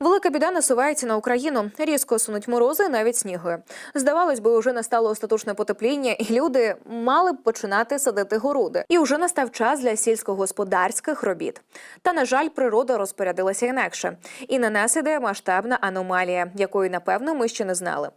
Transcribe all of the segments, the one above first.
Велика біда насувається на Україну. Різко сунуть морози, навіть сніги. Здавалось би, уже настало остаточне потепління, і люди мали б починати садити городи. І вже настав час для сільськогосподарських робіт. Та на жаль, природа розпорядилася інакше. І на нас іде масштабна аномалія, якої напевно ми ще не знали.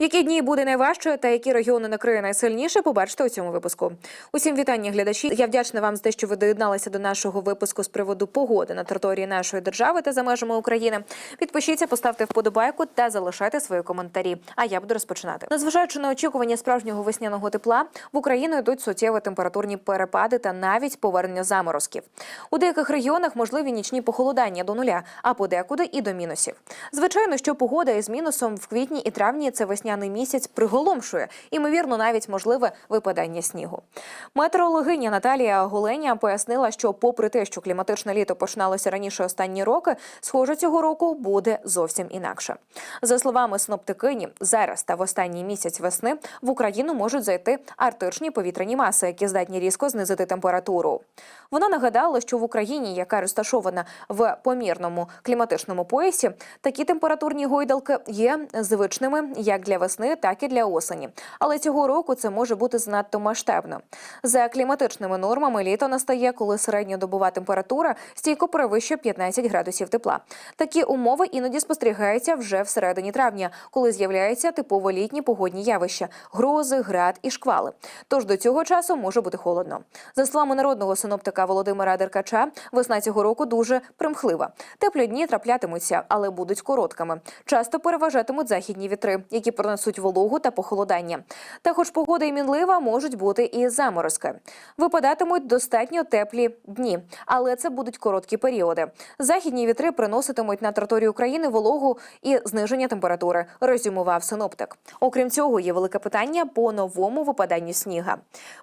В які дні буде найважче та які регіони накриє найсильніше, побачите у цьому випуску. Усім вітання, глядачі. Я вдячна вам за те, що ви доєдналися до нашого випуску з приводу погоди на території нашої держави та за межами України. Підпишіться, поставте вподобайку та залишайте свої коментарі. А я буду розпочинати. Незважаючи на очікування справжнього весняного тепла, в Україну йдуть суттєві температурні перепади та навіть повернення заморозків. У деяких регіонах можливі нічні похолодання до нуля, а подекуди і до мінусів. Звичайно, що погода із мінусом в квітні і травні це весняний місяць приголомшує, імовірно, навіть можливе випадання снігу. Метеорологиня Наталія Голеня пояснила, що, попри те, що кліматичне літо починалося раніше останні роки, схоже, цього року буде зовсім інакше. За словами синоптикині, зараз та в останній місяць весни в Україну можуть зайти арктичні повітряні маси, які здатні різко знизити температуру. Вона нагадала, що в Україні, яка розташована в помірному кліматичному поясі, такі температурні гойдалки є звичними як для весни, так і для осені. Але цього року це може бути занадто масштабно. За кліматичними нормами літо настає, коли середньодобова температура стійко перевищує 15 градусів тепла. Такі умови іноді спостерігаються вже всередині травня, коли з'являються типово літні погодні явища грози, град і шквали. Тож до цього часу може бути холодно. За словами народного синоптика Володимира Деркача, весна цього року дуже примхлива. Теплі дні траплятимуться, але будуть короткими. Часто переважатимуть західні вітри, які принесуть вологу та похолодання. Та, хоч погода і мінлива, можуть бути і заморозки. Випадатимуть достатньо теплі дні, але це будуть короткі періоди. Західні вітри приноситимуть на територію України вологу і зниження температури, резюмував синоптик. Окрім цього, є велике питання по новому випаданню сніга.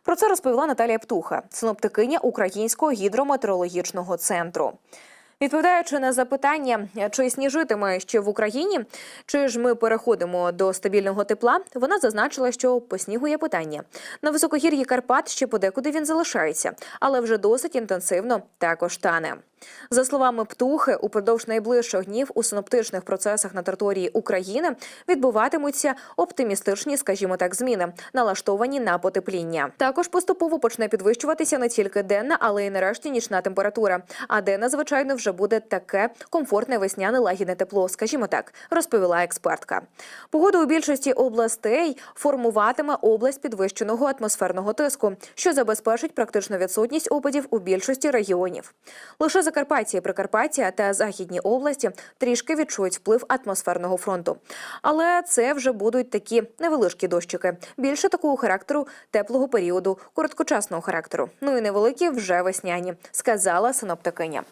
Про це розповіла Наталія Птуха, синоптикиня Українського гідрометеорологічного центру. Відповідаючи на запитання, чи сніжитиме ще в Україні, чи ж ми переходимо до стабільного тепла, вона зазначила, що по снігу є питання. На високогір'ї Карпат ще подекуди він залишається, але вже досить інтенсивно також тане. За словами птухи, упродовж найближчих днів у синоптичних процесах на території України відбуватимуться оптимістичні, скажімо так, зміни, налаштовані на потепління. Також поступово почне підвищуватися не тільки денна, але й нарешті нічна температура. А денна, звичайно, вже буде таке комфортне весняне лагідне тепло, скажімо так, розповіла експертка. Погода у більшості областей формуватиме область підвищеного атмосферного тиску, що забезпечить практичну відсутність опадів у більшості регіонів. Лише Закарпаття і Прикарпаття та західні області трішки відчують вплив атмосферного фронту. Але це вже будуть такі невеличкі дощики. Більше такого характеру теплого періоду, короткочасного характеру. Ну і невеликі вже весняні, сказала синоптикиня.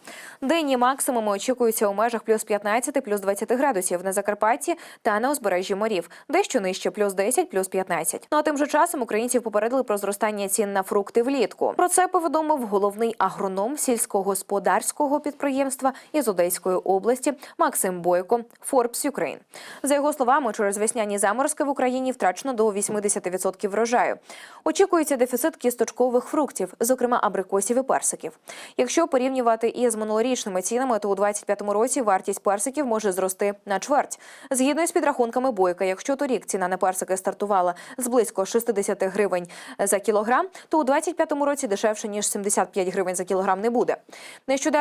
Денні максимуми очікуються у межах плюс 15, плюс 20 градусів на Закарпатті та на узбережжі морів, дещо нижче плюс 10, плюс 15. Ну а тим же часом українців попередили про зростання цін на фрукти влітку. Про це повідомив головний агроном сільськогосподарського підприємства із Одеської області Максим Бойко Forbes Ukraine. За його словами, через весняні заморозки в Україні втрачено до 80% врожаю. Очікується дефіцит кісточкових фруктів, зокрема абрикосів і персиків. Якщо порівнювати із минулорічними цінами, то у 2025 році вартість персиків може зрости на чверть. Згідно з підрахунками Бойка, якщо торік ціна на персики стартувала з близько 60 гривень за кілограм, то у 2025 році дешевше ніж 75 гривень за кілограм не буде.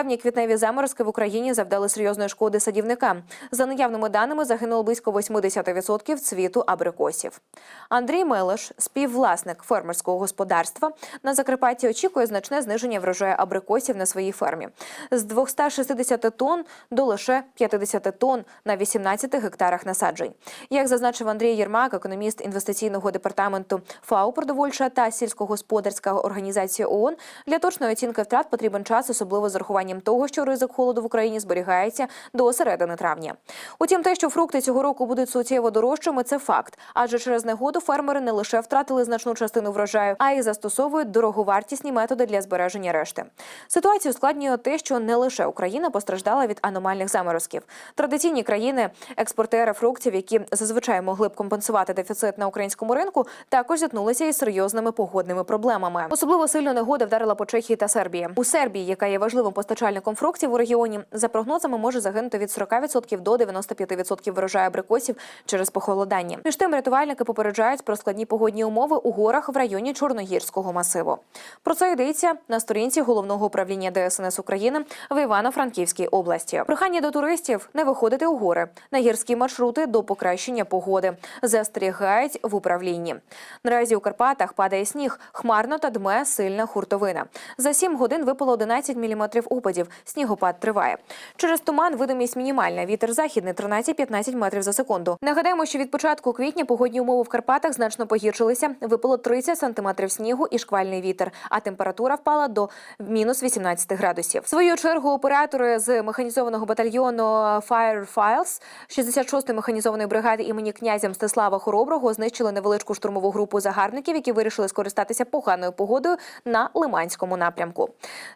Нещодавні квітневі заморозки в Україні завдали серйозної шкоди садівникам. За наявними даними загинуло близько 80% цвіту абрикосів. Андрій Мелиш, співвласник фермерського господарства на Закарпатті, очікує значне зниження врожаю абрикосів на своїй фермі з 260 тонн до лише 50 тонн на 18 гектарах насаджень. Як зазначив Андрій Єрмак, економіст інвестиційного департаменту ФАО «Продовольча та сільськогосподарська організація ООН, для точної оцінки втрат потрібен час, особливо з урахуванням того, що ризик холоду в Україні зберігається до середини травня. Утім, те, що фрукти цього року будуть суттєво дорожчими, це факт. Адже через негоду фермери не лише втратили значну частину врожаю, а й застосовують дороговартісні методи для збереження решти. Ситуацію ускладнює те, що не лише Україна постраждала від аномальних заморозків. Традиційні країни, експортери фруктів, які зазвичай могли б компенсувати дефіцит на українському ринку, також зіткнулися із серйозними погодними проблемами. Особливо сильно негода вдарила по Чехії та Сербії. У Сербії, яка є важливим постачальником постачальником фруктів у регіоні. За прогнозами може загинути від 40% до 95% врожаю абрикосів через похолодання. Між тим рятувальники попереджають про складні погодні умови у горах в районі Чорногірського масиву. Про це йдеться на сторінці головного управління ДСНС України в Івано-Франківській області. Прохання до туристів не виходити у гори на гірські маршрути до покращення погоди. Застерігають в управлінні. Наразі у Карпатах падає сніг, хмарно та дме сильна хуртовина. За 7 годин випало 11 мм опадів. Снігопад триває. Через туман видимість мінімальна. Вітер західний 13-15 метрів за секунду. Нагадаємо, що від початку квітня погодні умови в Карпатах значно погіршилися. Випало 30 сантиметрів снігу і шквальний вітер, а температура впала до мінус 18 градусів. В свою чергу оператори з механізованого батальйону Fire Files 66-ї механізованої бригади імені князя Мстислава Хороброго знищили невеличку штурмову групу загарбників, які вирішили скористатися поганою погодою на Лиманському напрямку.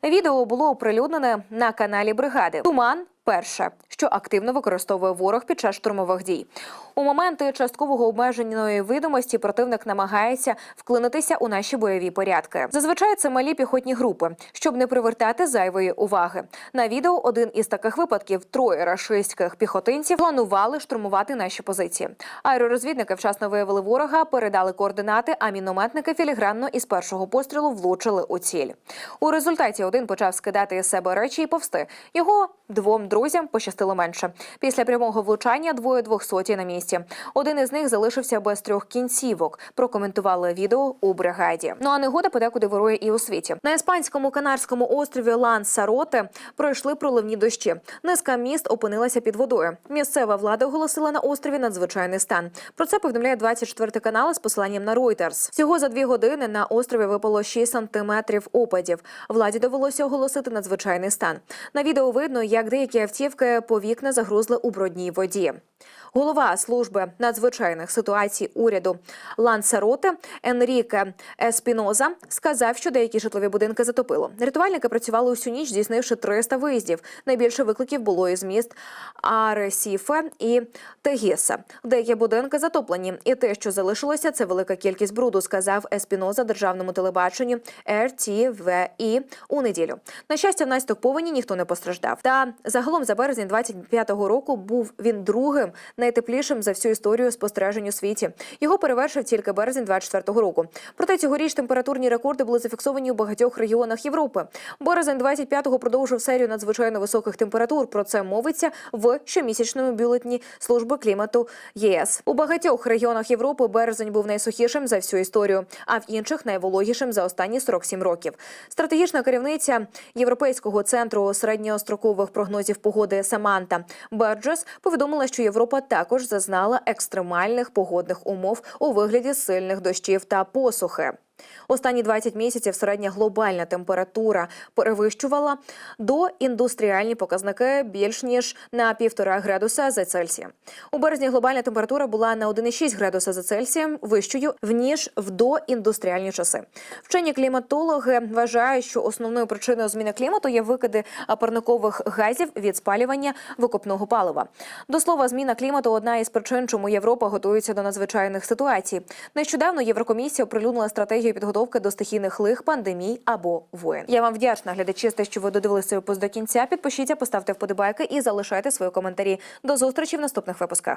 Відео було оприлюднене на каналі бригади. Туман. Перше, що активно використовує ворог під час штурмових дій. У моменти часткового обмеженої видимості противник намагається вклинитися у наші бойові порядки. Зазвичай це малі піхотні групи, щоб не привертати зайвої уваги. На відео один із таких випадків троє рашистських піхотинців планували штурмувати наші позиції. Аеророзвідники вчасно виявили ворога, передали координати, а мінометники філігранно із першого пострілу влучили у ціль. У результаті один почав скидати із себе речі і повсти. Його двом друзям пощастило менше. Після прямого влучання двоє двохсоті на місці. Один із них залишився без трьох кінцівок. Прокоментували відео у бригаді. Ну а негода подекуди вирує і у світі. На іспанському канарському острові Лансароте пройшли проливні дощі. Низка міст опинилася під водою. Місцева влада оголосила на острові надзвичайний стан. Про це повідомляє 24 канал з посиланням на Reuters. Всього за дві години на острові випало 6 сантиметрів опадів. Владі довелося оголосити надзвичайний стан. На відео видно, як деякі автівки по вікна загрузли у брудній воді. Голова служби надзвичайних ситуацій уряду Лансароте Енріке Еспіноза сказав, що деякі житлові будинки затопило. Рятувальники працювали усю ніч, здійснивши 300 виїздів. Найбільше викликів було із міст Аресіфе і Тегіса. Деякі будинки затоплені, і те, що залишилося, це велика кількість бруду, сказав Еспіноза державному телебаченню РТВІ у неділю. На щастя, внаслідок повені ніхто не постраждав. Та загалом за березень 25-го року був він другим найтеплішим за всю історію спостережень у світі. Його перевершив тільки березень 24-го року. Проте цьогоріч температурні рекорди були зафіксовані у багатьох регіонах Європи. Березень 25-го продовжив серію надзвичайно високих температур. Про це мовиться в щомісячному бюлетні служби клімату ЄС. У багатьох регіонах Європи березень був найсухішим за всю історію, а в інших найвологішим за останні 47 років. Стратегічна керівниця Європейського центру середньострокових прогнозів погоди Саманта Берджес повідомила, що Європа також зазнала екстремальних погодних умов у вигляді сильних дощів та посухи. Останні 20 місяців середня глобальна температура перевищувала до індустріальні показники більш ніж на півтора градуса за Цельсієм. У березні глобальна температура була на 1,6 градуса за Цельсієм вищою ніж в доіндустріальні часи. Вчені кліматологи вважають, що основною причиною зміни клімату є викиди парникових газів від спалювання викопного палива. До слова, зміна клімату одна із причин, чому Європа готується до надзвичайних ситуацій. Нещодавно Єврокомісія оприлюднила стратегію підготовки до стихійних лих, пандемій або воєн. Я вам вдячна глядачі, те, що ви додивилися випуск до кінця. Підпишіться, поставте вподобайки і залишайте свої коментарі. До зустрічі в наступних випусках.